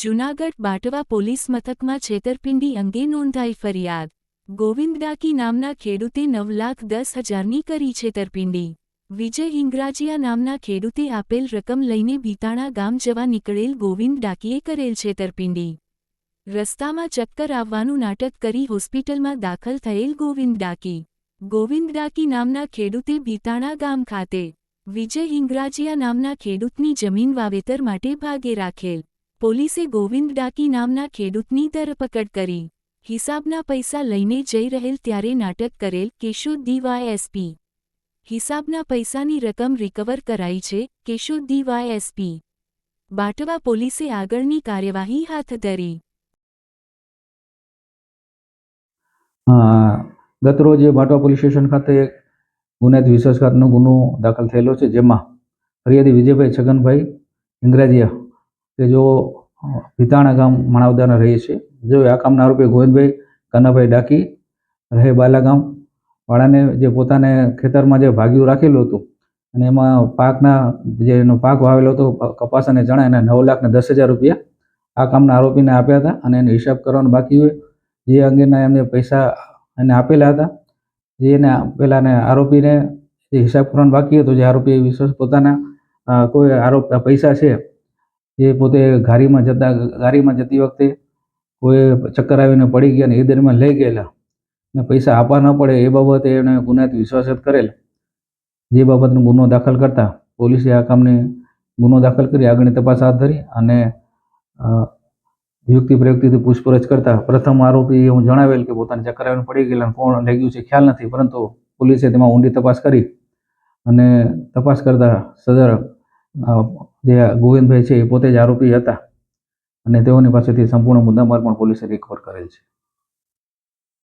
Junagadh Batwa police મથકમાં છેતરપિંડી અંગે નોંધાઈ ફરિયાદ. ગોવિંદ ડાકી નામના ખેડૂતે નવ લાખ દસ હજારની કરી છેતરપિંડી. વિજય હિંગરાજીયા નામના ખેડૂતે આપેલ રકમ લઈને ભીતાણા ગામ જવા નીકળેલ ગોવિંદ ડાકીએ કરેલ છેતરપિંડી. રસ્તામાં ચક્કર આવવાનું નાટક કરી હોસ્પિટલમાં દાખલ થયેલ ગોવિંદ ડાકી ગોવિંદ ડાકી નામના ખેડૂતે ભીતાણા ગામ ખાતે વિજય હિંગરાજીયા નામના ખેડૂતની જમીન વાવેતર માટે ભાગે રાખેલ. પોલીસે ગોવિંદ ડાકી નામના ખેડૂતની ધરપકડ કરી. હિસાબના પૈસા લઈને જઈ રહેલ ત્યારે નાટક કરેલ કેશોદ ડીવાયએસપી. હિસાબના પૈસાની રકમ રિકવર કરાઈ છે, કેશોદ ડીવાયએસપી. બાટવા પોલીસે આગળની કાર્યવાહી હાથ ધરી. ગતરોજ બાટવા પોલીસ સ્ટેશન ખાતે એક વિશ્વાસઘાતનો ગુનો દાખલ થયેલો છે, જેમાં ફરિયાદી વિજયભાઈ છગનભાઈ ઇંગ્રાજીયા કે જો ભીતાણા ગામ માણાવદાના રહીએ છીએ. જો આ કામના આરોપી ગોવિંદભાઈ કાનાભાઈ ડાકી રહે બાલાગામ વાળાને જે પોતાને ખેતરમાં જે ભાગ્યું રાખેલું હતું, અને એમાં પાકના જે એનો પાક વાવેલો હતો કપાસ અને ચણા, એના નવ લાખ ને દસ હજાર રૂપિયા આ કામના આરોપીને આપ્યા હતા. અને એનો હિસાબ કરવાનો બાકી હોય. જે અંગેના એમને પૈસા એને આપેલા હતા. જે એને પેલાને આરોપીને જે હિસાબ કરવાનો બાકી હતો જે આરોપી વિશ્વાસ પોતાના કોઈ આરોપ, પૈસા છે એ પોતે ઘારીમાં જતા ગાડીમાં જતી વખતે કોઈ ચક્કર આવીને પડી ગયા ને એ દરમિયાન લઈ ગયેલા ને પૈસા આપવા ન પડે એ બાબતે એણે ગુનાહિત વિશ્વાસઘાત કરેલ. જે બાબતનો ગુનો દાખલ કરતા પોલીસે આ કામની ગુનો દાખલ કરી આગળની તપાસ હાથ ધરી અને યુક્તિ પ્રયુક્તિથી પૂછપરછ કરતા પ્રથમ આરોપી હું જણાવેલ કે પોતાને ચક્કર આવીને પડી ગયેલા કોણ લઈ ગયું છે ખ્યાલ નથી, પરંતુ પોલીસે તેમાં ઊંડી તપાસ કરી અને તપાસ કરતા સદર જે ગોવિંદભાઈ છે એ પોતે જ આરોપી હતા અને તેઓની પાસેથી સંપૂર્ણ મુદ્દામાલ પણ પોલીસે રિકવર કરેલ છે.